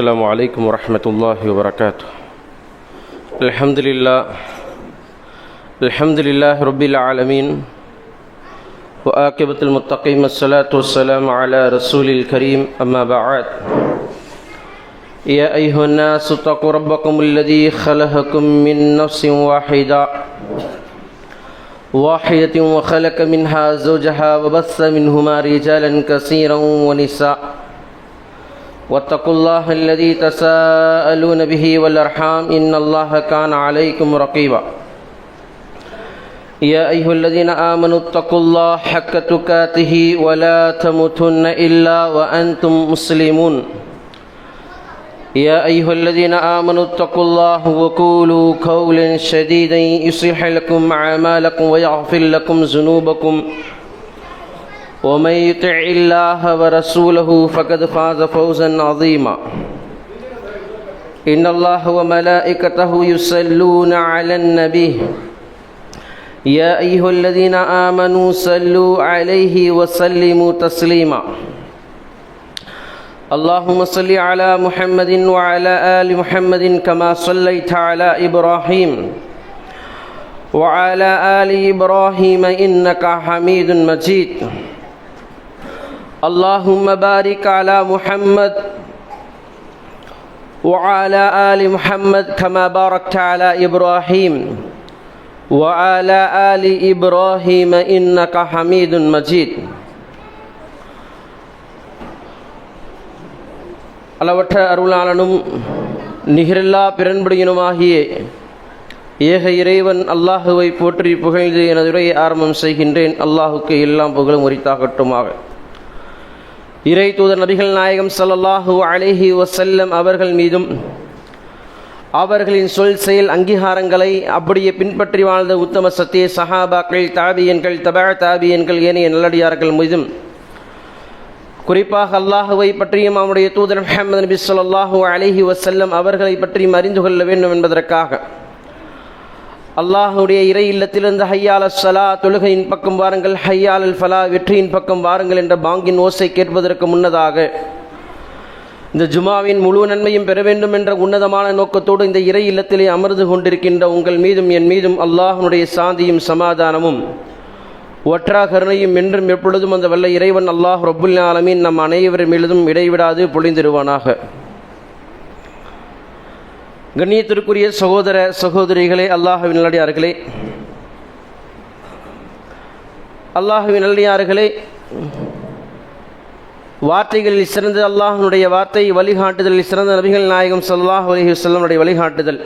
السلام عليكم ورحمة الله وبركاته. الحمد لله. الحمد لله رب العالمين. وآكبة المتقين الصلاة والسلام على رسول الكريم. أما بعد. يا أيها الناس اتقوا ربكم الذي خلقكم من نفس واحدة. واحدة وخلق منها زوجها وبث منهما رجالا كثيرا ونساء. واتقوا الله الذي تساءلون به والأرحام إن الله كان عليكم رقيبا. يا أيها الذين آمنوا اتقوا الله حق تكاته ولا تموتن إلا وأنتم مسلمون. يا أيها الذين آمنوا اتقوا الله وقولوا قولا شديدا يصلح لكم أعمالكم ويغفر لكم ذنوبكم. ومن يطع الله ورسوله فقد فاز فوزا عظيما. إن الله وملائكته يصلون على النبي. يا أيها الذين آمنوا صلوا عليه وسلموا تسليما. اللهم صل على محمد وعلى آل محمد كما صليت على إبراهيم. وعلى آل إبراهيم إنك حميد مجيد. اللهم بارك على محمد وعلى آل محمد كما باركت على إبراهيم وعلى آل إبراهيم إنك حميد مجيد அளவற்ற அருளாளனும் நிகரில்லா பிறன்படியினுமாகிய ஏக இறைவன் அல்லாஹுவை போற்றி புகழ்ந்து எனது உரையை ஆரம்பம் செய்கின்றேன் அல்லாஹுக்கு எல்லாம் புகழும் உரித்தாகட்டுமாக இறை தூதர் நபிகள் நாயகம் சல்லல்லாஹு அலேஹி வசல்லம் அவர்கள் மீதும் அவர்களின் சொல் செயல் அங்கீகாரங்களை அப்படியே பின்பற்றி வாழ்ந்த உத்தம சத்திய சஹாபாக்கள் தாபியன்கள் தபா தாபியன்கள் ஏனைய நல்லடியார்கள் மீதும் குறிப்பாக அல்லாஹுவை பற்றியும் அவனுடைய தூதர் முஹம்மது நபி சொல்லாஹு அலஹி வசல்லம் அவர்களை பற்றியும் அறிந்து கொள்ள வேண்டும் என்பதற்காக. அல்லாஹுடைய இறை இல்லத்திலிருந்து ஹையால் சலா தொழுகையின் பக்கம் வாருங்கள் ஹையால் அல் ஃபலா வெற்றியின் பக்கம் வாருங்கள் என்ற பாங்கின் ஓசை கேட்பதற்கு முன்னதாக இந்த ஜுமாவின் முழு நன்மையும் பெற வேண்டும் என்ற உன்னதமான நோக்கத்தோடு இந்த இறை இல்லத்திலே அமர்ந்து கொண்டிருக்கின்ற உங்கள் மீதும் என் மீதும் அல்லாஹனுடைய சாந்தியும் சமாதானமும் ஒற்றா கருணையும் என்றும் எப்பொழுதும் அந்த வல்ல இறைவன் அல்லாஹ் ரபுல் ஆலமின் நம் அனைவரும் மீதும் இடைவிடாது பொழிந்திருவானாக கண்ணியத்திற்குரிய சகோதர சகோதரிகளே அல்லாஹுவின் நல்லடியார்களே. அல்லாஹுவின் நல்லடியார்களே வார்த்தைகளில் சிறந்த அல்லாஹனுடைய வார்த்தை வழிகாட்டுதலில் சிறந்த நபிகள் நாயகம் சல்லாஹ் அலஹி வல்லமுடைய வழிகாட்டுதல்.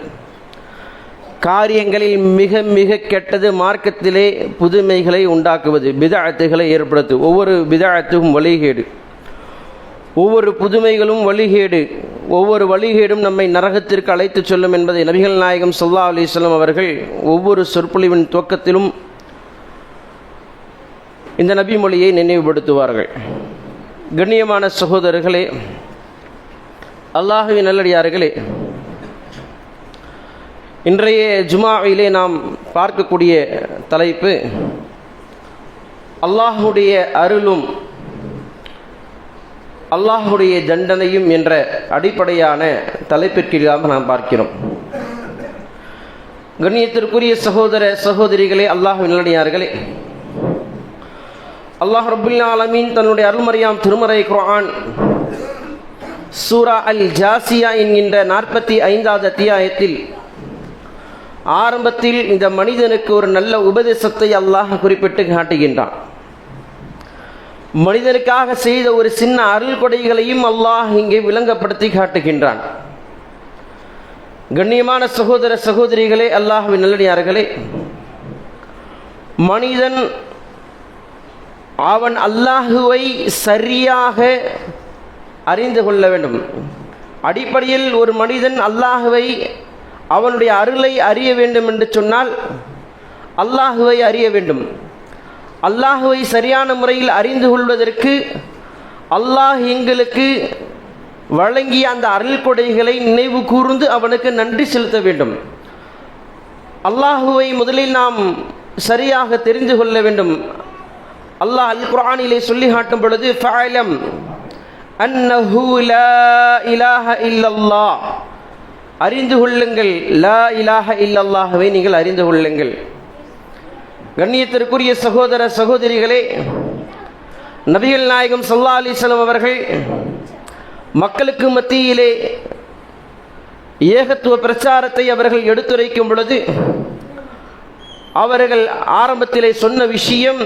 காரியங்களில் மிக மிக கெட்டது மார்க்கத்திலே புதுமைகளை உண்டாக்குவது பிதாயத்துகளை ஏற்படுத்து ஒவ்வொரு பிதாயத்துக்கும் வழிகேடு. ஒவ்வொரு புதுமைகளும் வழிகேடு. ஒவ்வொரு வழிகேடும் நம்மை நரகத்திற்கு அழைத்து செல்லும் என்பதை நபிகள் நாயகம் சொல்லா அலிஸ்லாம் அவர்கள் ஒவ்வொரு சொற்பொழிவின் துவக்கத்திலும் இந்த நபி மொழியை நினைவுபடுத்துவார்கள். கண்ணியமான சகோதரர்களே அல்லாஹுவின் நல்லடியார்களே இன்றைய ஜுமாவிலே நாம் பார்க்கக்கூடிய தலைப்பு அல்லாஹுடைய அருளும் அல்லாஹுடைய தண்டனையும் என்ற அடிப்படையான தலைப்பிற்காக நாம் பார்க்கிறோம். கண்ணியத்திற்குரிய சகோதர சகோதரிகளே அல்லாஹ் நல்லடியார்களே. அல்லாஹ் ரபுல்லா ஆலமீன் தன்னுடைய அருள்மறையாம் திருமறை குரான் சூரா அல் ஜாசியா என்கின்ற நாற்பத்தி ஐந்தாவது அத்தியாயத்தில் ஆரம்பத்தில் இந்த மனிதனுக்கு ஒரு நல்ல உபதேசத்தை அல்லாஹ் குறிப்பிட்டு காட்டுகின்றான். மனிதனுக்காக செய்த ஒரு சின்ன அருள் கொடைகளையும் அல்லாஹ் இங்கே விளங்கப்படுத்தி காட்டுகின்றான். கண்ணியமான சகோதர சகோதரிகளே அல்லாஹுவின் நல்லடியார்களே மனிதன் அவன் அல்லாஹுவை சரியாக அறிந்து கொள்ள வேண்டும். அடிப்படையில் ஒரு மனிதன் அல்லாஹுவை அவனுடைய அருளை அறிய வேண்டும் என்று சொன்னால் அல்லாஹுவை அறிய வேண்டும். அல்லாஹுவை சரியான முறையில் அறிந்து கொள்வதற்கு அல்லாஹ் எங்களுக்கு வழங்கிய அந்த அருள் கொடைகளை நினைவு கூர்ந்து அவனுக்கு நன்றி செலுத்த வேண்டும். அல்லாஹுவை முதலில் நாம் சரியாக தெரிந்து கொள்ள வேண்டும். அல்லாஹ் அல் குரானிலே சொல்லி காட்டும் பொழுது ஃபஅலம் அன்னஹு லா இலாஹ இல்லல்லாஹ். அறிந்து கொள்ளுங்கள் லா இலாஹ இல்லல்லாஹவை நீங்கள் அறிந்து கொள்ளுங்கள். கண்ணியத்திற்குரிய சகோதர சகோதரிகளே நபிகள் நாயகம் சல்லா அலிஸ்லாம் அவர்கள் மக்களுக்கு மத்தியிலே ஏகத்துவ பிரச்சாரத்தை அவர்கள் எடுத்துரைக்கும் பொழுது அவர்கள் ஆரம்பத்திலே சொன்ன விஷயம்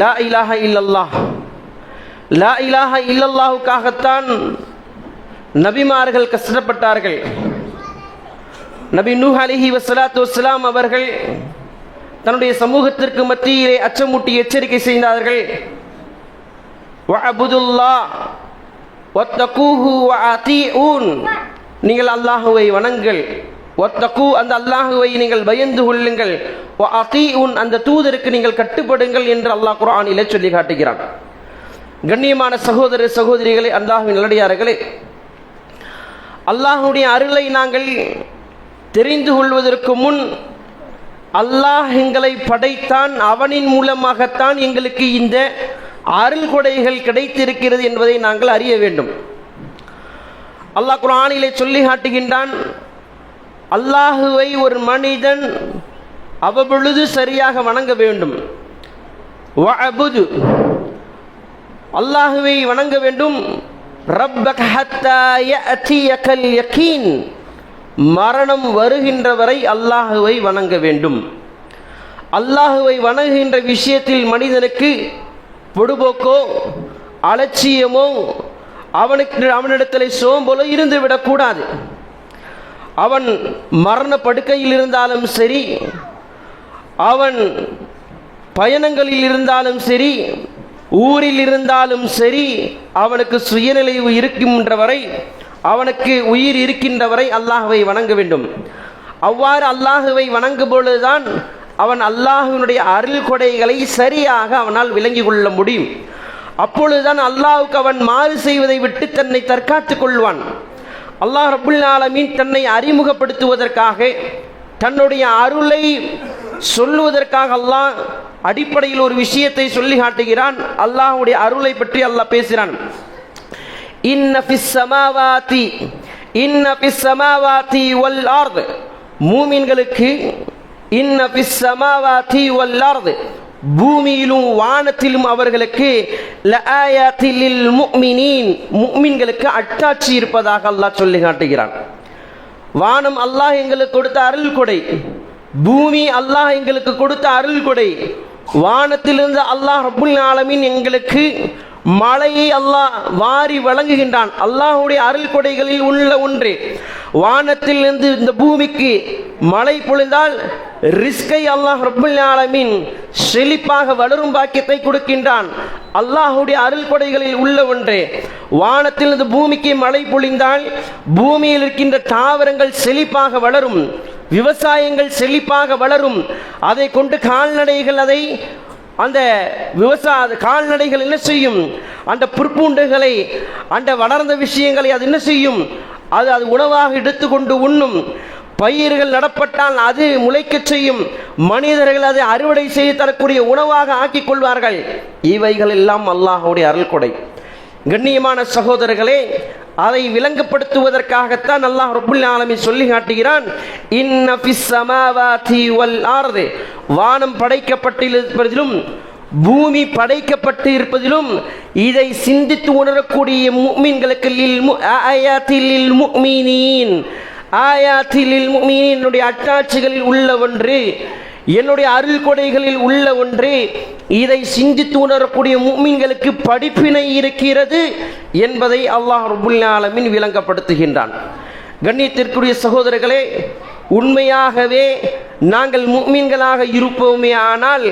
லா இலாஹ இல்லல்லாஹ். லா இலாஹ இல்லல்லாஹுக்காகத்தான் நபிமார்கள் கஷ்டப்பட்டார்கள். நபி நூஹ் அலிஹி வசலாத்து வஸ்லாம் அவர்கள் தன்னுடைய சமூகத்திற்கு மத்தியிலே அச்சமூட்டி எச்சரிக்கை செய்தார்கள். நீங்கள் அல்லாஹுவை வணங்கள். ஒத்தகு அந்த அல்லாஹுவை நீங்கள் பயந்து கொள்ளுங்கள். உன் அந்த தூதருக்கு நீங்கள் கட்டுப்படுங்கள் என்று அல்லாஹ் குரானிலே சொல்லி காட்டுகிறான். கண்ணியமான சகோதர சகோதரிகளே அல்லாஹுவின் நல்லடியார்களே அல்லாஹுடைய அருளை நாங்கள் தெரிந்து கொள்வதற்கு முன் அல்லாஹ் எங்களை படைத்தான் அவனின் மூலமாகத்தான் எங்களுக்கு இந்த அருள் கொடைகள் கிடைத்திருக்கிறது என்பதை நாங்கள் அறிய வேண்டும். அல்லாஹ் குரானிலே சொல்லி காட்டுகின்றான் அல்லாஹுவை ஒரு மனிதன் அவ்வப்பொழுது சரியாக வணங்க வேண்டும். வஅபுது அல்லாஹுவை வணங்க வேண்டும். ரப்பக ஹத்தா யஅதியகல் யகீன். மரணம் வருகின்ற வரை அல்லாஹுவை வணங்க வேண்டும். அல்லாஹுவை வணங்குகின்ற விஷயத்தில் மனிதனுக்கு பொடுபோக்கோ அலட்சியமோ அவனுக்கு அவனிடத்தில் சோம்போலோ இருந்து விடக்கூடாது. அவன் மரண படுக்கையில் இருந்தாலும் சரி அவன் பயணங்களில் இருந்தாலும் சரி ஊரில் இருந்தாலும் சரி அவனுக்கு சுயநிலைவு இருக்கின்ற வரை அவனுக்கு உயிர் இருக்கின்ற வரை அல்லாஹுவை வணங்க வேண்டும். அவ்வாறு அல்லாஹுவை வணங்கும் பொழுதுதான் அவன் அல்லாஹுவினுடைய அருள் கொடைகளை சரியாக அவனால் விளங்கி கொள்ள முடியும். அப்பொழுதுதான் அல்லாஹுக்கு அவன் மாறு செய்வதை விட்டு தன்னை தற்காத்துக் கொள்வான். அல்லாஹ் ரபுல் ஆலமீன் தன்னை அறிமுகப்படுத்துவதற்காக தன்னுடைய அருளை சொல்லுவதற்காக அல்லாஹ் அடிப்படையில் ஒரு விஷயத்தை சொல்லி காட்டுகிறான். அல்லாஹுடைய அருளை பற்றி அல்லாஹ் பேசுகிறான். இன்ன ஃபிஸ் சமாவாதி இன்ன ஃபிஸ் சமாவாதி வல் ஆர்து மூமின்களுக்கு இன்ன சமாவாதி வல் ஆர்து பூமியிலும் வானத்திலும் அவர்களுக்கு லஆயாத்தில் முஃமினீன் முஃமின்களுக்கு அட்டாட்சி இருப்பதாக அல்லாஹ் சொல்லி காட்டுகிறான். வானம் அல்லாஹ் எங்களுக்கு கொடுத்த அருள் கொடை. பூமி அல்லாஹ் எங்களுக்கு கொடுத்த அருள் கொடை. வானத்திலிருந்து அல்லாஹ் ரபுல் ஆலமீன் எங்களுக்கு மழையை அல்லாஹ் வாரி வழங்குகின்றான். அல்லாஹுடைய அருள் கொடைகளில் உள்ள ஒன்று. வானத்தில் இருந்து இந்த பூமிக்கு மழை பொழிந்தால் ரிஸ்கை அல்லாஹ் ரபுல் ஆலமின் செழிப்பாக வளரும் பாக்கியத்தை கொடுக்கின்றான். அல்லாஹுடைய அருள் கொடைகளில் உள்ள ஒன்று. வானத்தில் இருந்து பூமிக்கு மழை பொழிந்தால் பூமியில் இருக்கின்ற தாவரங்கள் செழிப்பாக வளரும். விவசாயங்கள் செழிப்பாக வளரும். அதை கொண்டு கால்நடைகள் அதை அந்த விவசாய கால்நடைகள் என்ன செய்யும்? அந்த புற்பூண்டுகளை அந்த வளர்ந்த விஷயங்களை அது என்ன செய்யும்? அது அது உணவாக எடுத்துக்கொண்டு உண்ணும். பயிர்கள் நடப்பட்டால் அது முளைக்கச் செய்யும். மனிதர்கள் அதை அறுவடை செய்து தரக்கூடிய உணவாக ஆக்கிக் கொள்வார்கள். இவைகள் எல்லாம் அல்லாஹுடைய அருள் கொடை கண்ணியமான சகோதரர்களே அதை விளங்கப்படுத்துவதற்காகத்தான் அல்லாஹ் ரபுல் ஆலமி சொல்லி காட்டுகிறான் இன்ன ஃபிஸ் சமாவாதி வல் ஆர்து. வானம் படைக்கப்பட்டிருப்பதிலும் பூமி படைக்கப்பட்டு இருப்பதிலும் இதை சிந்தித்து உணரக்கூடிய முக்மீன்களுக்கு லில் மு ஆயாத்தில் லில் ஆயாத்தில் முக்மீனினுடைய அட்டாட்சிகளில் உள்ள ஒன்று என்னுடைய அருள் கொடைகளில் உள்ள ஒன்றே இதை சிந்தித்து உணரக்கூடிய மூமின்களுக்கு படிப்பினை இருக்கிறது என்பதை அல்லாஹ் ரபுல்லாலமின் விளங்கப்படுத்துகின்றான். கண்ணியத்திற்குரிய சகோதரர்களே உண்மையாகவே நாங்கள் முக்மீன்களாக இருப்போமே ஆனால்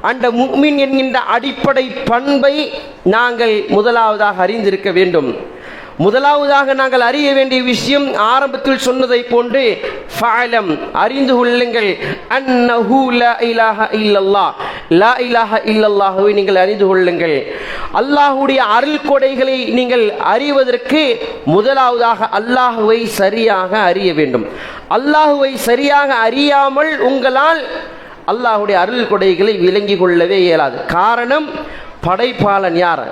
அந்த முக்மின் என்கின்ற அடிப்படை பண்பை நாங்கள் முதலாவதாக அறிந்திருக்க வேண்டும். முதலாவதாக நாங்கள் அறிய வேண்டிய விஷயம் ஆரம்பத்தில் சொன்னதை போன்று ஃபாலம் அறிந்து கொள்ளுங்கள். அன்னஹு லா இலாஹ இல்லல்லா லா இலாஹ இல்லல்லாஹுவை நீங்கள் அறிந்து கொள்ளுங்கள் அல்லாஹுடைய அருள் கொடைகளை நீங்கள் அறிவதற்கு முதலாவதாக அல்லாஹுவை சரியாக அறிய வேண்டும். அல்லாஹுவை சரியாக அறியாமல் உங்களால் அல்லாஹுடைய அருள் கொடைகளை விளங்கி கொள்ளவே இயலாது. காரணம் படைப்பாளன் யார்?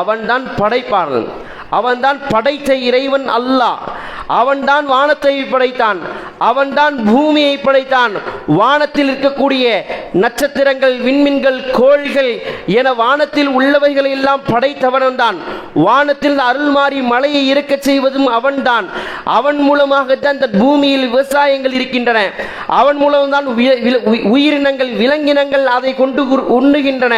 அவன்தான் படைப்பாளன். அவன்தான் படைத்த இறைவன் அல்லாஹ் அவன்தான் வானத்தை படைத்தான். அவன்தான் பூமியை படைத்தான். வானத்தில் இருக்கக்கூடிய நட்சத்திரங்கள் விண்மீன்கள் கோள்கள் என வானத்தில் உள்ளவைகளை எல்லாம் படைத்தவன்தான் வானத்தில் அருள்மாறி மழையை இருக்க செய்வதும் அவன்தான். அவன் மூலமாகத்தான் இந்த பூமியில் விவசாயங்கள் இருக்கின்றன. அவன் மூலம்தான் உயிரினங்கள் விலங்கினங்கள் அதை கொண்டு உண்ணுகின்றன.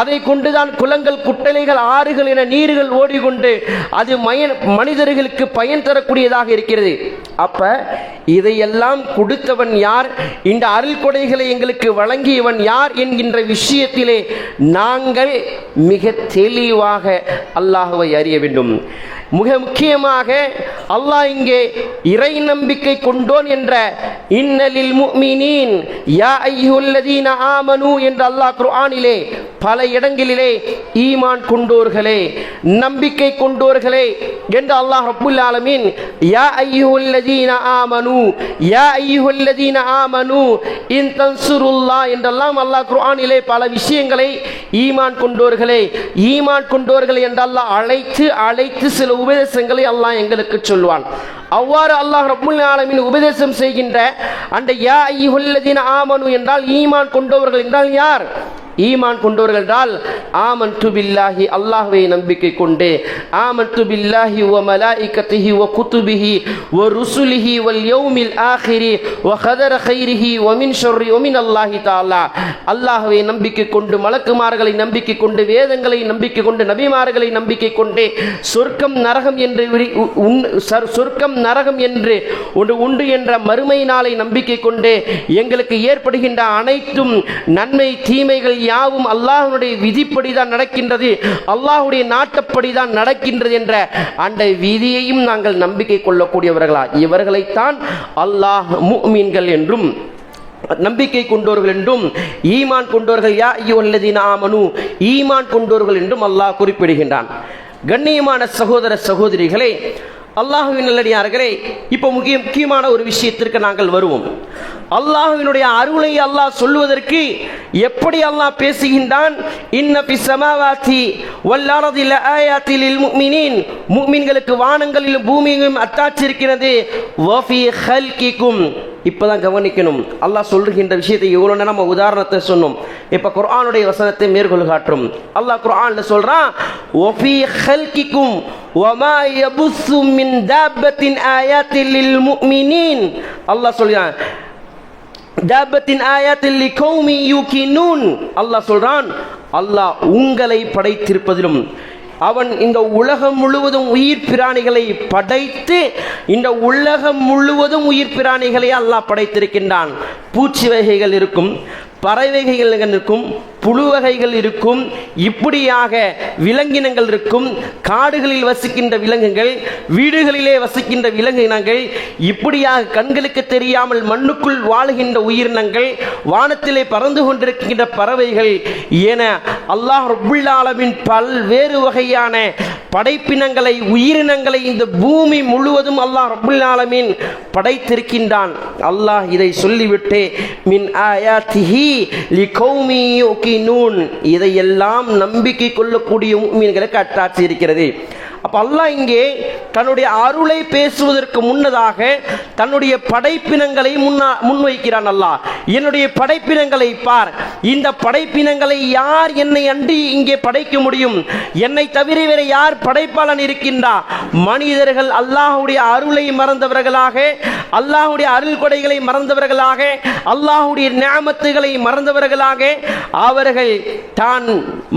அதை கொண்டுதான் குளங்கள் குட்டலைகள் ஆறுகள் என நீர்கள் ஓடிக்கொண்டு அது மயன் மனிதர்களுக்கு பயன் தரக்கூடியதாக இருக்கிறது. அப்ப இதையெல்லாம் கொடுத்தவன் யார்? இந்த அருள் கொடைகளை எங்களுக்கு வழங்கியவன் யார் என்கின்ற விஷயத்திலே நாங்கள் மிக தெளிவாக அல்லாஹுவை அறிய வேண்டும். மிக முக்கியமாக அல்லாஹ் இங்கே இறை நம்பிக்கை கொண்டோன் என்ற இன்னலில் முஃமினீன் யா ஐயுல்லதீன ஆமனு என்ற அல்லாஹ் குர்ஆனிலே பல இடங்களிலே ஈமான் கொண்டோர்களே நம்பிக்கை கொண்டோர்களே என்று அல்லாஹ் ரப்புல் ஆலமீன் யா ஐயுல்லதீன ஆமனு யா ஐயுல்லதீன ஆமனு இன் தன்சுருல்லா என்றெல்லாம் அல்லாஹ் குர்ஆனிலே பல விஷயங்களை ஈமான் கொண்டோர்களே ஈமான் கொண்டோர்கள் என்றெல்லாம் அல்லாஹ் அழைத்து அழைத்து சில உபதேசங்களை அல்லாஹ் எங்களுக்கு சொல்வான் அவ்வாறு அல்லாஹ் ரபுல் ஆலமின் உபதேசம் செய்கின்ற அந்த யா ஐயுல்லதீன் ஆமனு என்றால் ஈமான் கொண்டவர்கள் என்றால் யார்? ஈமான் கொண்டவர்கள் என்றால் ஆமன் பில்லாஹி அல்லாஹுவை நம்பிக்கை கொண்டு ஆமன் பில்லாஹி வ மலாஇக்கத்திஹி வ குத்துபிஹி ஓ ருசுலிஹி வல் யௌமில் ஆஹிரி வ ஹதர ஹைரிஹி ஒமின் ஷொர்ரி ஒமின் அல்லாஹி தாலா. அல்லாஹுவை நம்பிக்கை கொண்டு மலக்குமார்களை நம்பிக்கை கொண்டு வேதங்களை நம்பிக்கை கொண்டு நபிமார்களை நம்பிக்கை கொண்டு சொர்க்கம் நரகம் என்று சொர்க்கம் நரகம் என்று ஒன்று உண்டு என்ற மறுமை நாளை நம்பிக்கை கொண்டு எங்களுக்கு ஏற்படுகின்ற அனைத்தும் நன்மை தீமைகள் யாவும் அல்லாஹனுடைய விதிப்படி தான் நடக்கின்றது அல்லாஹுடைய நாட்டப்படி தான் நடக்கின்றது என்ற அந்த விதியையும் நாங்கள் நம்பிக்கை கொள்ளக்கூடியவர்களா? இவர்களைத்தான் அல்லாஹ் மீன்கள் என்றும் நம்பிக்கை கொண்டோர்கள் என்றும் ஈமான் கொண்டோர்கள் யா ஐயுல்லதீன ஆமனு ஈமான் கொண்டோர்கள் என்றும் அல்லாஹ் குறிப்பிடுகின்றான். கண்ணியமான சகோதர சகோதரிகளே அல்லாஹுவின் நல்லடியார்களே இப்போ முக்கிய முக்கியமான ஒரு விஷயத்திற்கு நாங்கள் வருவோம். அல்லாஹுவினுடைய அருளை அல்லாஹ் சொல்லுவதற்கு எப்படி அல்லாஹ் பேசுகின்றான்? இன்ன ஃபி ஸமாவாத்தி வல் அர்தி லஆயாத்தி லில் வானங்களிலும் பூமியிலும் அத்தாச்சிருக்கிறது இருக்கிறது ஹல்கிக்கும் கவனிக்கணும். அல்லாஹ் சொல்லுகின்ற விஷயத்தை எவ்வளோ நம்ம உதாரணத்தை சொன்னோம். இப்போ குர்ஆனுடைய வசனத்தை மேற்கொள் காட்டும் அல்லாஹ் குர்ஆனில் சொல்கிறான் ஒஃபி ஹல்கிக்கும் வமா யபுஸ்ஸு மின் தாபத்தின் ஆயாத்தில் முக்மினின் அல்லாஹ் சொல்கிறான் ஜாபத்தின் தாபத்தின் ஆயாத்தில் லிகௌமி யூகினூன் அல்லாஹ் சொல்றான் அல்லாஹ் உங்களை படைத்திருப்பதிலும் அவன் இந்த உலகம் முழுவதும் உயிர் பிராணிகளை படைத்து இந்த உலகம் முழுவதும் உயிர் பிராணிகளை அல்லாஹ் படைத்திருக்கின்றான். பூச்சி வகைகள் இருக்கும் பறவைகள் இருக்கும் புழு வகைகள் இருக்கும் இப்படியாக விலங்கினங்கள் இருக்கும் காடுகளில் வசிக்கின்ற விலங்குகள் வீடுகளிலே வசிக்கின்ற விலங்கினங்கள் இப்படியாக கண்களுக்கு தெரியாமல் மண்ணுக்குள் வாழுகின்ற உயிரினங்கள் வானத்திலே பறந்து கொண்டிருக்கின்ற பறவைகள் என அல்லாஹ் ரபுல்லாலமின் பல்வேறு வகையான படைப்பினங்களை உயிரினங்களை இந்த பூமி முழுவதும் அல்லாஹ் ரப்புல் ஆலமின் படைத்திருக்கின்றான். அல்லாஹ் இதை சொல்லிவிட்டு மின் ஆயாத்திஹி லிகௌமி நூன் இதையெல்லாம் நம்பிக்கை கொள்ளக்கூடிய மீன்களுக்கு அட்டாட்சி இருக்கிறது. அப்போ அல்லாஹ் இங்கே தன்னுடைய அருளை பேசுவதற்கு முன்னதாக தன்னுடைய படைப்பினங்களை முன்னா முன்வைக்கிறான் அல்லாஹ். என்னுடைய படைப்பினங்களை பார். இந்த படைப்பினங்களை யார் என்னை அன்றி இங்கே படைக்க முடியும்? என்னை தவிர வேற யார் படைப்பாளன் இருக்கின்றா? மனிதர்கள் அல்லாஹுடைய அருளை மறந்தவர்களாக அல்லாஹுடைய அருள் கொடைகளை மறந்தவர்களாக அல்லாஹுடைய நியாமத்துகளை மறந்தவர்களாக அவர்கள் தான்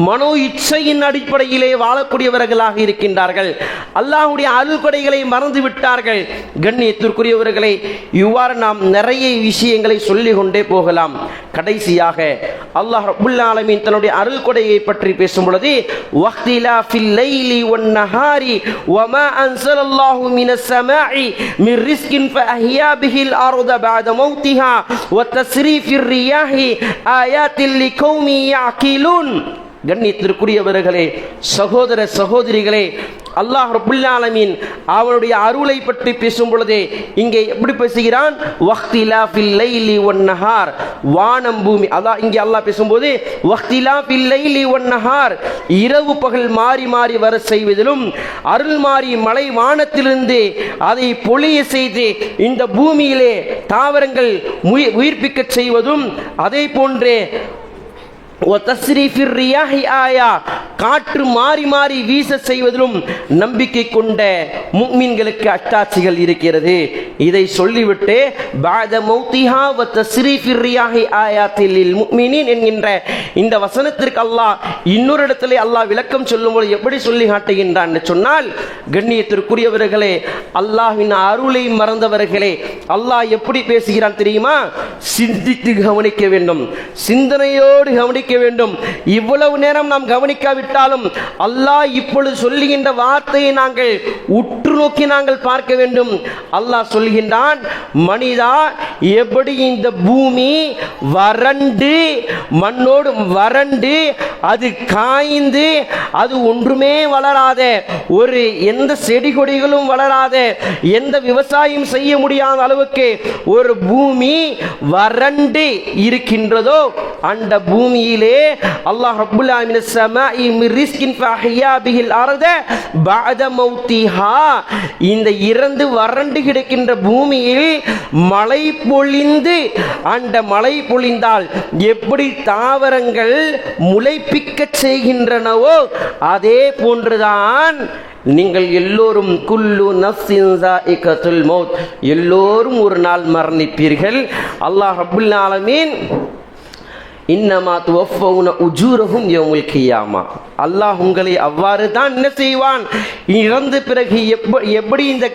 மனோ இச்சையின் அடிப்படையிலே வாழக்கூடியவர்களாக இருக்கின்றார் விட்டார்கள். அல்லாஹுடைய அருள்கொடைகளை மறந்து விட்டார்கள். கண்ணியத்திற்குரியவர்களை இவ்வாறு நாம் நிறைய விஷயங்களை சொல்லி கொண்டே போகலாம். கடைசியாக அல்லாஹ் ரப்புல் ஆலமீன் தன்னுடைய அருள் கொடையை பற்றி பேசும் பொழுது வக்திலா ஃபில் லைலி வன் நஹாரி வமா அன்சலல்லாஹு மினஸ் சமாஇ மின் ரிஸ்கின் ஃபஅஹ்யா பிஹில் அர்த பஅத மௌத்திஹா வ தஸ்ரீஃபிர் ரியாஹி ஆயாத்தில் லிகௌமி யஅகிலூன். கண்ணியத்திற்குரியவர்களே சகோதர சகோதரிகளே அல்லாஹ் ரபுல்லாலமின் அவனுடைய அருளை பற்றி பேசும் பொழுதே இங்கே எப்படி பேசுகிறான்? வஹ்திலா ஃபில் ஒன் நஹார். வானம் பூமி அதான் இங்கே அல்லாஹ் பேசும்போது வக்திலா ஃபில் ஒன் நஹார். இரவு பகல் மாறி மாறி வர செய்வதிலும் அருள் மாறி மலை வானத்திலிருந்து அதை பொழிய செய்து இந்த பூமியிலே தாவரங்கள் உயிர்- உயிர்ப்பிக்கச் செய்வதும் அதே போன்றே காற்று மாறி மாறி வீச செய்வதிலும் நம்பிக்கை கொண்ட முக்மீன்களுக்கு அட்டாட்சிகள் இருக்கிறது. இதை சொல்லிவிட்டு பாத வ தஸ்ரீஃபிர் என்கின்ற இந்த வசனத்திற்கு அல்லாஹ் இன்னொரு இடத்திலே அல்லாஹ் விளக்கம் சொல்லும்போது எப்படி சொல்லி காட்டுகின்றான் சொன்னால் கண்ணியத்திற்குரியவர்களே அல்லாஹின் அருளை மறந்தவர்களே அல்லாஹ் எப்படி பேசுகிறான் தெரியுமா? சிந்தித்து கவனிக்க வேண்டும். சிந்தனையோடு கவனிக்க வேண்டும். இவ்வளவு நேரம் நாம் கவனிக்காவிட்டாலும் அல்லாஹ் இப்பொழுது சொல்லுகின்ற வார்த்தையை நாங்கள் உற்று நோக்கி நாங்கள் பார்க்க வேண்டும். அல்லாஹ் சொல்கின்றான் மனிதா எப்படி இந்த பூமி வறண்டு மண்ணோடு வறண்டு அது காய்ந்து அது ஒன்றுமே வளராத ஒரு எந்த செடி கொடிகளும் வளராத எந்த விவசாயம் செய்ய முடியாத அளவுக்கு ஒரு பூமி வறண்டு இருக்கின்றதோ அந்த பூமியிலே அல்லாஹ் ரப்புல் ஆலமீன் ஸமாஇ மிரிஸ்கின் ஃபஹியா பிஹில் அர்த பஅத மௌத்திஹா. இந்த இறந்து வறண்டு கிடக்கின்ற பூமியில் மழை பொழிந்து அந்த மழை பொழிந்தால் எப்படி தாவரங்கள் முளைப்பிக்கச் செய்கின்றனவோ அதே போன்றுதான் நீங்கள் எல்லோரும் குல்லு நஃப்ஸின் மௌத். எல்லோரும் ஒரு நாள் மரணிப்பீர்கள். அல்லாஹ் ரப்புல் ஆலமீன் இன்னமா துவஃபவுன உஜூரகும் யௌமுல் கியாமா. அல்லாஹ் உங்களை அவ்வாறு தான் என்ன செய்வான்? இறந்த பிறகு எப்ப எப்படி இந்த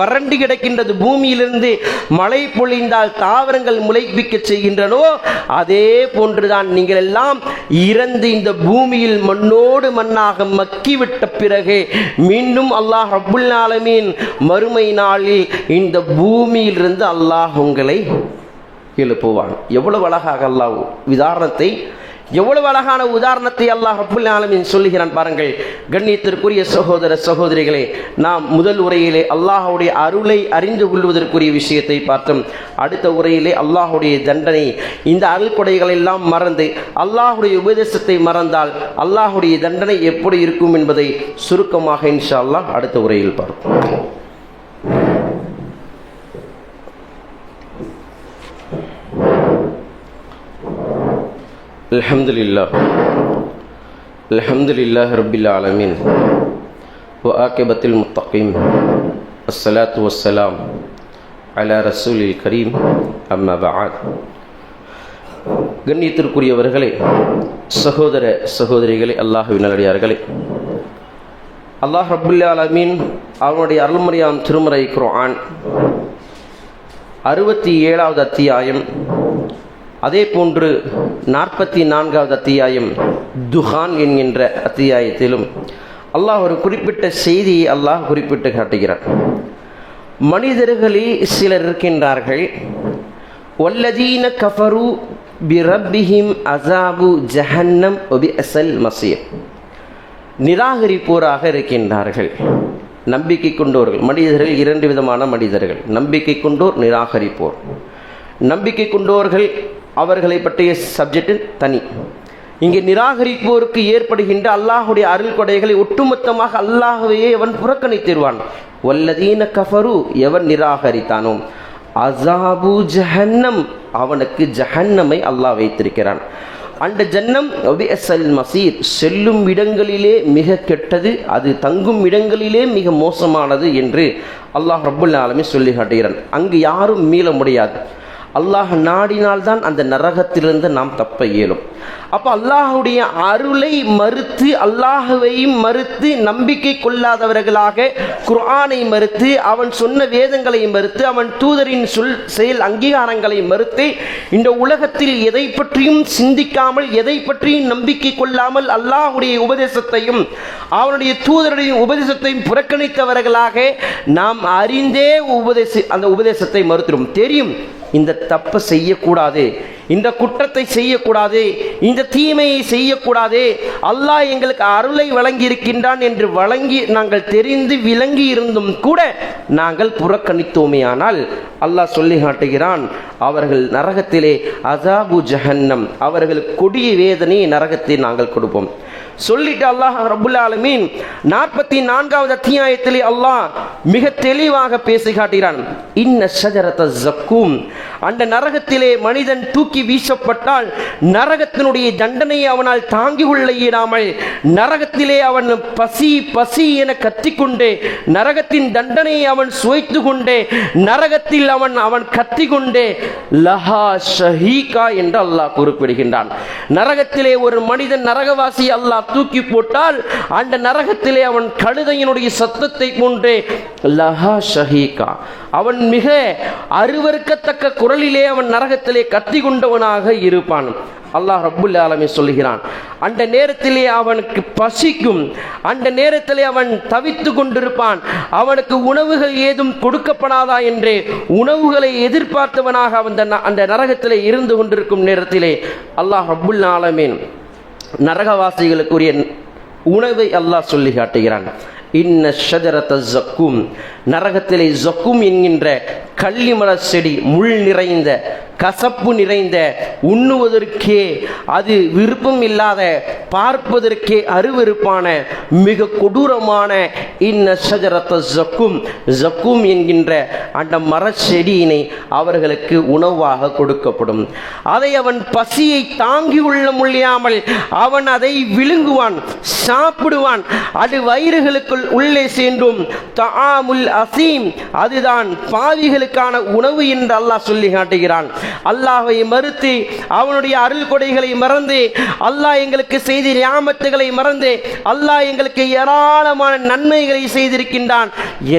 வறண்டு கிடக்கின்றது? பூமியிலிருந்து மழை பொழிந்தால் தாவரங்கள் முளைப்பிக்க செய்கின்றனோ அதே போன்றுதான் நீங்கள் எல்லாம் இறந்து இந்த பூமியில் மண்ணோடு மண்ணாக மக்கிவிட்ட பிறகு மீண்டும் அல்லாஹ் அபுல் ஆலமீன் மறுமை நாளில் இந்த பூமியிலிருந்து அல்லாஹ் உங்களை எழுப்புவான் எவ்வளவு அழகாக அல்லாஹ் உதாரணத்தை எவ்வளவு அழகான உதாரணத்தை அல்லாஹ் ரப்புல் ஆலமின் சொல்லுகிறான் பாருங்கள். கண்ணியத்திற்குரிய சகோதர சகோதரிகளே நாம் முதல் உரையிலே அல்லாஹுடைய அருளை அறிந்து கொள்வதற்குரிய விஷயத்தை பார்த்தோம். அடுத்த உரையிலே அல்லாஹுடைய தண்டனை இந்த அருள் கொடைகள் எல்லாம் மறந்து அல்லாஹுடைய உபதேசத்தை மறந்தால் அல்லாஹுடைய தண்டனை எப்படி இருக்கும் என்பதை சுருக்கமாக இன்ஷா அல்லாஹ் அடுத்த உரையில் பார்ப்போம். الحمد لله الحمد لله رب العالمين وآكبة المتقين الصلاة والسلام على رسول الكريم أما بعد கண்ணியத்திற்குரியவர்களே சகோதர சகோதரிகளே அல்லாஹுவின் நல்லடியார்களே அல்லாஹ் ரபுல்லா அலமீன் அவனுடைய அருள்முறையாம் திருமறை குர்ஆன் அறுபத்தி ஏழாவது அத்தியாயம் அதே போன்று நாற்பத்தி நான்காவது அத்தியாயம் துஹான் என்கின்ற அத்தியாயத்திலும் அல்லாஹ் ஒரு குறிப்பிட்ட செய்தியை அல்லாஹ் குறிப்பிட்டு காட்டுகிறார் மனிதர்களில் சிலர் இருக்கின்றார்கள் ஒல்லதீன கஃபரு பிரப்பிஹிம் அசாபு ஜஹன்னம் ஒபி அசல் மசீர். நிராகரிப்போராக இருக்கின்றார்கள் நம்பிக்கை கொண்டோர்கள் மனிதர்கள் இரண்டு விதமான மனிதர்கள் நம்பிக்கை கொண்டோர் நிராகரிப்போர். நம்பிக்கை கொண்டோர்கள் அவர்களை பற்றிய சப்ஜெக்டு தனி. இங்கே நிராகரிப்போருக்கு ஏற்படுகின்ற அல்லாஹுடைய அருள் கொடைகளை ஒட்டுமொத்தமாக அல்லாஹுவையே அவன் புறக்கணித்திருவான் வல்லதீன கஃபரு எவன் நிராகரித்தானோ. அசாபு ஜஹன்னம் அவனுக்கு ஜஹன்னமை அல்லாஹ் வைத்திருக்கிறான். அந்த ஜன்னம் அல் மசீர் செல்லும் இடங்களிலே மிக கெட்டது அது தங்கும் இடங்களிலே மிக மோசமானது என்று அல்லாஹ் ரபுல் ஆலமே சொல்லி காட்டுகிறான். அங்கு யாரும் மீள முடியாது. அல்லாஹ் நாடினால்தான் அந்த நரகத்திலிருந்து நாம் தப்ப இயலும். அப்போ அல்லாஹுடைய அருளை மறுத்து அல்லாஹுவையும் மறுத்து நம்பிக்கை கொள்ளாதவர்களாக குர்ஆனை மறுத்து அவன் சொன்ன வேதங்களை மறுத்து அவன் தூதரின் சொல் செயல் அங்கீகாரங்களை மறுத்து இந்த உலகத்தில் எதை பற்றியும் சிந்திக்காமல் எதை பற்றியும் நம்பிக்கை கொள்ளாமல் அல்லாஹுடைய உபதேசத்தையும் அவனுடைய தூதருடைய உபதேசத்தையும் புறக்கணித்தவர்களாக நாம் அறிந்தே உபதேசி அந்த உபதேசத்தை மறுத்துடும். தெரியும் இந்த தப்பு செய்யக்கூடாது. இந்த குற்றத்தை செய்யக்கூடாது இந்த தீமையை செய்யக்கூடாது. அல்லாஹ் எங்களுக்கு அருளை வழங்கி இருக்கின்றான் என்று வழங்கி நாங்கள் தெரிந்து விளங்கி இருந்தும் கூட நாங்கள் புறக்கணித்தோமேயானால் அல்லாஹ் சொல்லி காட்டுகிறான் அவர்கள் நரகத்திலே அசாபு ஜஹன்னம் அவர்களுக்கு கொடிய வேதனையை நரகத்தை நாங்கள் கொடுப்போம். சொல்லிட்டு அல்லாஹ் ரபுல் ஆலமீன் நாற்பத்தி நான்காவது அத்தியாயத்திலே அல்லாஹ் மிக தெளிவாக பேசி காட்டுகிறான். இன்ன சஜரத்த ஜக்கூம் அந்த நரகத்திலே மனிதன் தூக்கி வீசப்பட்டால் நரகத்தினுடைய தண்டனையை அவனால் தாங்கிக் கொள்ள இயலாமல் நரகத்திலே அவன் பசி பசி என கத்திக்கொண்டே நரகத்தின் தண்டனையை அவன் சுவைத்து கொண்டே நரகத்தில் அவன் அவன் கத்திக்கொண்டே லஹா ஷஹீகா என்று அல்லாஹ் குறிப்பிடுகின்றான். நரகத்திலே ஒரு மனிதன் நரகவாசி அல்லாஹ் தூக்கி போட்டால் அந்த நரகத்திலே அவன் கழுதையினுடைய சத்தத்தை போன்றே லஹா ஷஹீகா. அவன் மிக அருவருக்கத்தக்க குரலிலே அவன் நரகத்திலே கத்தி கொண்டு ஆண்டவனாக இருப்பான். அல்லாஹ் ரப்புல் ஆலமி சொல்கிறான் அந்த நேரத்திலே அவனுக்கு பசிக்கும். அந்த நேரத்திலே அவன் தவித்து கொண்டிருப்பான். அவனுக்கு உணவுகள் ஏதும் கொடுக்கப்படாதா என்று உணவுகளை எதிர்பார்த்தவனாக அந்த அந்த நரகத்திலே இருந்து கொண்டிருக்கும் நேரத்திலே அல்லாஹ் ரப்புல் ஆலமீன் நரகவாசிகளுக்குரிய உணவை அல்லாஹ் சொல்லி காட்டுகிறான் இன்ன ஷஜரத ஜக்கும் நரகத்திலே ஜக்கும் என்கின்ற கள்ளிமர செடி முள் நிறைந்த கசப்பு நிறைந்த உண்ணுவதற்கே அது விருப்பம் இல்லாத பார்ப்பதற்கே அருவருப்பான மிக கொடூரமான இன்ன ஷஜரத்த ஜக்கும் ஜக்கும் என்கின்ற அந்த மரச்செடியினை அவர்களுக்கு உணவாக கொடுக்கப்படும். அதை அவன் பசியை தாங்கி உள்ள முடியாமல் அவன் அதை விழுங்குவான் சாப்பிடுவான். அது வயிறுகளுக்குள் உள்ளே சென்றும் தாமுல் அசீம் அதுதான் பாவிகளுக்கான உணவு என்று அல்லாஹ் சொல்லி காட்டுகிறான். அல்லாஹை மறுத்து அவனுடைய அருள் கொடைகளை மறந்து அல்லாஹ் எங்களுக்கு செய்த ஞாபகத்துகளை மறந்து அல்லாஹ் எங்களுக்கு ஏராளமான நன்மைகளை செய்திருக்கின்றான்.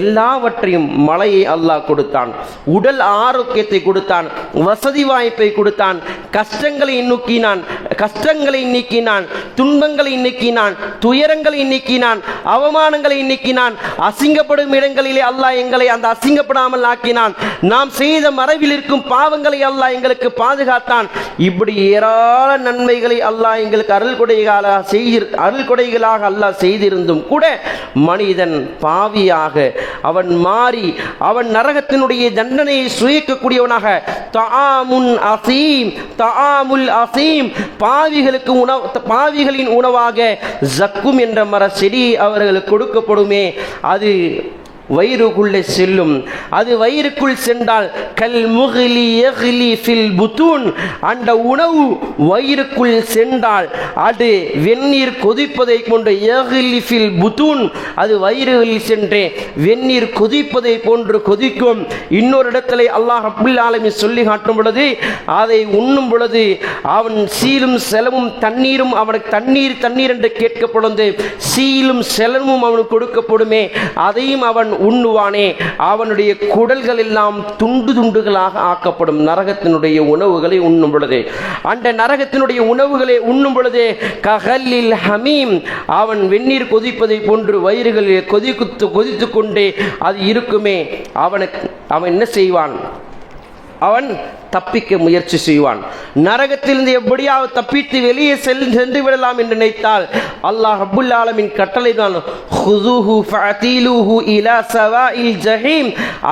எல்லாவற்றையும் மழையை அல்லாஹ் கொடுத்தான் உடல் ஆரோக்கியத்தை கொடுத்தான் வசதி வாய்ப்பை கொடுத்தான் கஷ்டங்களை நோக்கினான் கஷ்டங்களை நீக்கினான் துன்பங்களை நீக்கினான் துயரங்களை நீக்கினான் அவமானங்களை நீக்கினான் அசிங்கப்படும் இடங்களிலே அல்லாஹ் எங்களை அந்த அசிங்கப்படாமல் ஆக்கினான். நாம் செய்த மறைவில் இருக்கும் பாவங்களை அல்லாஹ் எங்களுக்கு பாதுகாத்தான். இப்படி ஏராள நன்மைகளை அல்லாஹ் எங்களுக்கு அருள் கொடைகளாக செய்தி அருள் கொடைகளாக அல்லாஹ் செய்திருந்தும் கூட மனிதன் பாவியாக அவன் மாறி அவன் நரகத்தினுடைய தண்டனையை சுயக்கக்கூடியவனாக தாமுன் அசீம் தாமுல் அசீம் பாவிகளுக்கு உணவு பாவிகளின் உணவாக ஜக்கும் என்ற மர செடி அவர்களுக்கு கொடுக்கப்படுமே. அது வயிறுக்குள்ளே செல்லும். அது வயிறுக்குள் சென்றால் கல் முகிலி எகிலி ஃபில் புத்தூன் அந்த உணவு வயிறுக்குள் சென்றால் அது வெந்நீர் கொதிப்பதை கொண்டு எகிலி ஃபில் புத்தூன் அது வயிறுகளில் சென்று வெந்நீர் கொதிப்பதை போன்று கொதிக்கும். இன்னொரு இடத்துல அல்லாஹ் அப்புல் ஆலமி சொல்லி காட்டும் பொழுது அதை உண்ணும் பொழுது அவன் சீலும் செலவும் தண்ணீரும் அவனுக்கு தண்ணீர் தண்ணீர் என்று கேட்கப்படுவது சீலும் செலவும் அவனுக்கு கொடுக்கப்படுமே. அதையும் அவன் உண்ணுவானே. அவனுடைய குடல்கள் எல்லாம் துண்டு துண்டுகளாக ஆக்கப்படும் நரகத்தினுடைய உணவுகளை உண்ணும் பொழுது. அந்த நரகத்தினுடைய உணவுகளை உண்ணும் பொழுது ககல்லில் ஹமீம் அவன் வெந்நீர் கொதிப்பதை போன்று வயிறுகளில் கொதிக்குத்து கொதித்து கொண்டே அது இருக்குமே. அவனுக்கு அவன் என்ன செய்வான்? அவன் தப்பிக்க முயற்சி செய்வான். நரகத்திலிருந்து எப்படியாவது தப்பித்து வெளியே செல் சென்று விடலாம் என்று நினைத்தால் அல்லாஹ் அபுல் ஆலமின் கட்டளை தான்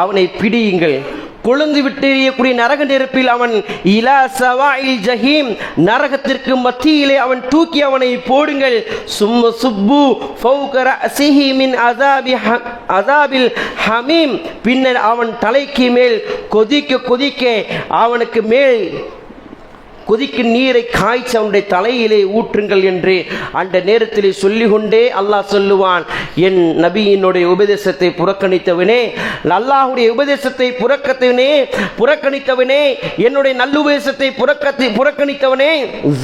அவனை பிடியுங்கள். கொழுந்து விட்டு நரக நெருப்பில் அவன் இலா சவாயில் ஜஹீம் நரகத்திற்கு மத்தியிலே அவன் தூக்கி அவனை போடுங்கள். சும்ம சுப்பு ஃபௌகர ரஅஸிஹி அதாபி அதாபில் ஹ- ஹமீம். பின்னர் அவன் தலைக்கு மேல் கொதிக்க கொதிக்க அவனுக்கு மேல் கொதிக்கும் நீரை காய்ச்சி அவனுடைய தலையிலே ஊற்றுங்கள் என்று அந்த நேரத்தில் சொல்லிக்கொண்டே அல்லாஹ் சொல்லுவான். என் நபியினுடைய உபதேசத்தை புறக்கணித்தவனே அல்லாஹுடைய உபதேசத்தை புறக்கத்தவனே புறக்கணித்தவனே என்னுடைய நல்லுபதேசத்தை புறக்கத்தை புறக்கணித்தவனே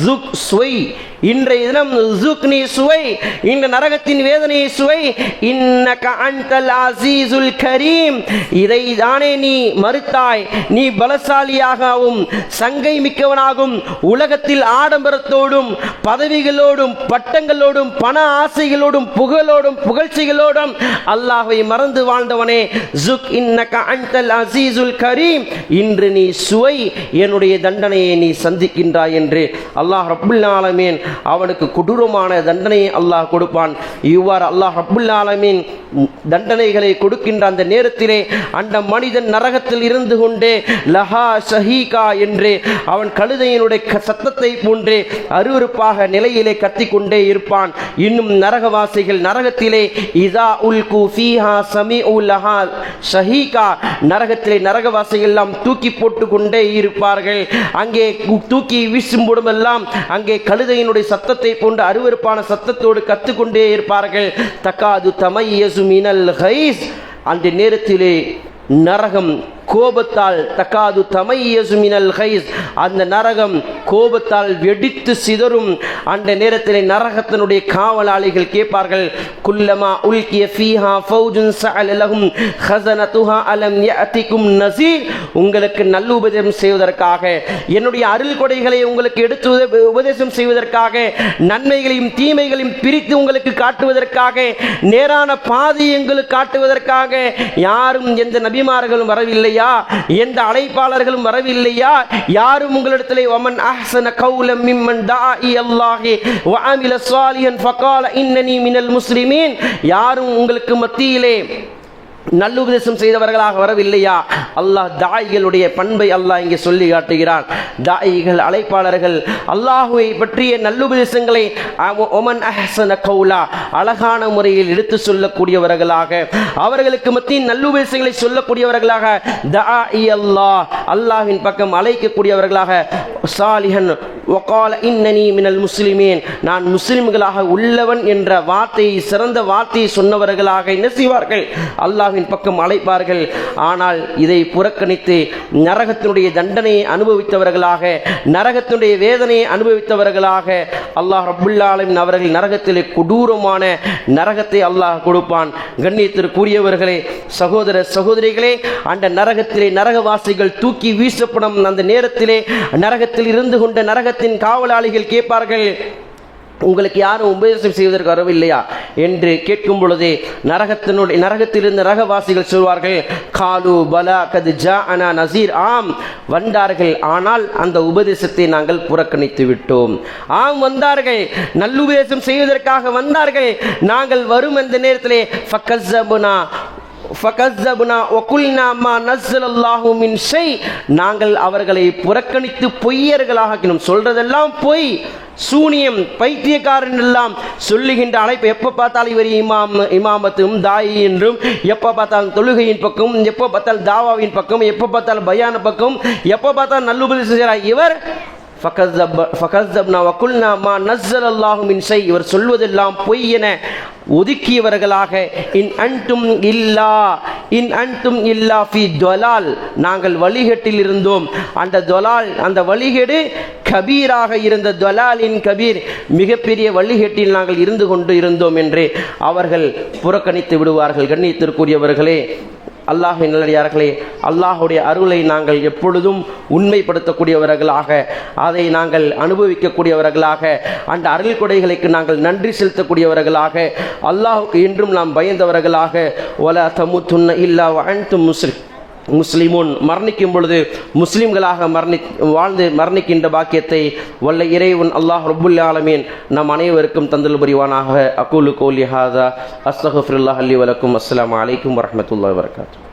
ஜுக் சொய் இன்றைய தினம் ஜுக்னி சுவை இந்த நரகத்தின் வேதனையை சுவை. இன்னக அன்தல் அசீசுல் கரீம் இதை தானே நீ மறுத்தாய். நீ பலசாலியாகவும் சங்கை மிக்கவனாகும் உலகத்தில் ஆடம்பரத்தோடும் பதவிகளோடும் பட்டங்களோடும் பண ஆசைகளோடும் புகழோடும் புகழ்ச்சிகளோடும் அல்லாஹை மறந்து வாழ்ந்தவனே ஜுக் இன்னக அன்தல் அசீசுல் கரீம். இன்று நீ சுவை என்னுடைய தண்டனையை நீ சந்திக்கின்றாய் என்று அல்லாஹ் ரப்புல் ஆலமேன் அவனுக்கு கொடூரமான தண்டனையை அல்லாஹ் கொடுப்பான். இவ்வாறு அல்லாஹ் ரப்புல் தண்டனைகளை கொடுக்கின்ற அந்த நேரத்திலே அந்த மனிதன் நரகத்தில் இருந்து கொண்டே லஹா ஷஹீகா என்று அவன் கழுதையினுடைய சத்தத்தை போன்றே அருவருப்பாக நிலையிலே கத்திக்கொண்டே இருப்பான். இன்னும் நரகவாசிகள் நரகத்திலே இதா உல் குஃபீஹா சமி லஹா ஷஹீகா நரகத்திலே நரகவாசிகள் எல்லாம் தூக்கி போட்டு கொண்டே இருப்பார்கள். அங்கே தூக்கி வீசும் போடுமெல்லாம் அங்கே கழுதையினுடைய சத்தத்தை போன்று அருவருப்பான சத்தத்தோடு கத்துக்கொண்டே இருப்பார்கள். தக்காது தமையசு மினல் ஹைஸ். அந்த நேரத்திலே நரகம் கோபத்தால் தக்காது தமை மினல் ஹைஸ். அந்த நரகம் கோபத்தால் வெடித்து சிதறும். அந்த நேரத்தில் நரகத்தினுடைய காவலாளிகள் கேட்பார்கள் குல்லமா உல்கிய ஃபீஹா ஃபௌஜுன் சஅல லஹும் ஹஸனதுஹா அலம் யஅதிகும் நஸீர் உங்களுக்கு நல்ல உபதேசம் செய்வதற்காக என்னுடைய அருள் கொடைகளை உங்களுக்கு எடுத்து உத- உபதேசம் செய்வதற்காக நன்மைகளையும் தீமைகளையும் பிரித்து உங்களுக்கு காட்டுவதற்காக நேரான பாதை எங்களுக்கு காட்டுவதற்காக யாரும் எந்த நபிமார்களும் வரவில்லை வரவில்லையா எந்த அழைப்பாளர்களும் வரவில்லையா? யாரும் உங்களிடத்திலே ஒமன் அஹ்சன கௌலம் மிம்மன் தாஇ அல்லாஹி வ அமில சாலிஹன் ஃபகால இன்னனி மினல் முஸ்லிமீன். யாரும் உங்களுக்கு மத்தியிலே நல்லுபதேசம் செய்தவர்களாக வரவில்லையா? அல்லாஹ் தாய்களுடைய பண்பை அல்லாஹ் இங்கே சொல்லி காட்டுகிறான். தாயிகள் அழைப்பாளர்கள் அல்லாஹுவை பற்றிய நல்லுபதேசங்களை ஒமன் அஹ்சன கௌலா அழகான முறையில் எடுத்து சொல்லக்கூடியவர்களாக அவர்களுக்கு மத்தியில் நல்லுபதேசங்களை சொல்லக்கூடியவர்களாக தாஇ அல்லாஹ் அல்லாஹின் பக்கம் அழைக்கக்கூடியவர்களாக சாலிஹன் வகால இன்னனி மினல் முஸ்லிமேன் நான் முஸ்லிம்களாக உள்ளவன் என்ற வார்த்தையை சிறந்த வார்த்தையை சொன்னவர்களாக என்ன செய்வார்கள்? அல்லாஹ்வின் பக்கம் அழைப்பார்கள். ஆனால் இதை புறக்கணித்து நரகத்தினுடைய தண்டனையை அனுபவித்தவர்களாக நரகத்தினுடைய வேதனையை அனுபவித்தவர்களாக அல்லாஹ் ரபுல்லாலின் அவர்கள் நரகத்திலே கொடூரமான நரகத்தை அல்லாஹ் கொடுப்பான். கண்ணியத்திற்குரியவர்களே சகோதர சகோதரிகளே அந்த நரகத்திலே நரகவாசிகள் தூக்கி வீசப்படும் அந்த நேரத்திலே நரகத்தில் இருந்து கொண்ட நரகத்தின் காவலாளிகள் கேட்பார்கள். உங்களுக்கு யாரும் உபதேசம் செய்வதற்கு வரவில்லையா? என்று கேட்கும் பொழுது நரகத்தினுடைய நரகத்திலிருந்து நரகவாசிகள் சொல்வார்கள் காலு பலா கது ஜா அனா நசீர். ஆம் வந்தார்கள். ஆனால் அந்த உபதேசத்தை நாங்கள் புறக்கணித்து விட்டோம். ஆம் வந்தார்கள். நல்லுபதேசம் செய்வதற்காக வந்தார்கள். நாங்கள் வரும் அந்த நேரத்திலே ஃபக்கஸ்ஸபுனா ஃபகஸ்ஸப்னா வகுல்னா மா நஸ்ஸலல்லாஹு மின் ஷை நாங்கள் அவர்களை புறக்கணித்து பொய்யர்களாக சொல்றதெல்லாம் பொய். சூனியம் பைத்தியக்காரன் எல்லாம் சொல்லுகின்ற அழைப்பு எப்போ பார்த்தாலும் இவர் இமாம் இமாமத்தும் தாயி என்றும் எப்போ பார்த்தாலும் தொழுகையின் பக்கம் எப்போ பார்த்தாலும் தாவாவின் பக்கம் எப்போ பார்த்தாலும் பயான பக்கம் எப்போ பார்த்தாலும் நல்லுபதி செய்கிறார் இவர் இவர் சொல்வதெல்லாம் பொய் என ஒதுக்கியவர்களாக இன் அன்டும் இல்லா இன் அன்டும் இல்லா ஃபி தொலால். நாங்கள் வழிகட்டில் இருந்தோம். அந்த தொலால் அந்த வழிகேடு கபீராக இருந்த தொலாலின் கபீர். மிகப்பெரிய வழிகேட்டில் நாங்கள் இருந்து கொண்டு இருந்தோம் என்று அவர்கள் புறக்கணித்து விடுவார்கள். கண்ணியத்திற்குரியவர்களே அல்லாஹ் நல்லடியார்களே அல்லாஹுடைய அருளை நாங்கள் எப்பொழுதும் உண்மைப்படுத்தக்கூடியவர்களாக அதை நாங்கள் அனுபவிக்கக்கூடியவர்களாக அந்த அருள் கொடைகளுக்கு நாங்கள் நன்றி செலுத்தக்கூடியவர்களாக அல்லாஹுக்கு என்றும் நாம் பயந்தவர்களாக ஒல தமுத்துன்ன இல்லா வாழ்த்தும் முஸ்லிம் முஸ்லிமுன் மரணிக்கும் பொழுது முஸ்லிம்களாக மரணி வாழ்ந்து மரணிக்கின்ற பாக்கியத்தை வல்ல இறைவன் அல்லாஹ் ரபுல் ஆலமீன் நம் அனைவருக்கும் தந்தல் புரிவானாக. அக்கூலு கோலி ஹாதா. அஸ்தகுஃபிருல்லாஹ் அல்லி வலக்கும். அஸ்லாம் அலைக்கும் வரஹ்மத்துல்லாஹி வபரகாத்துஹு.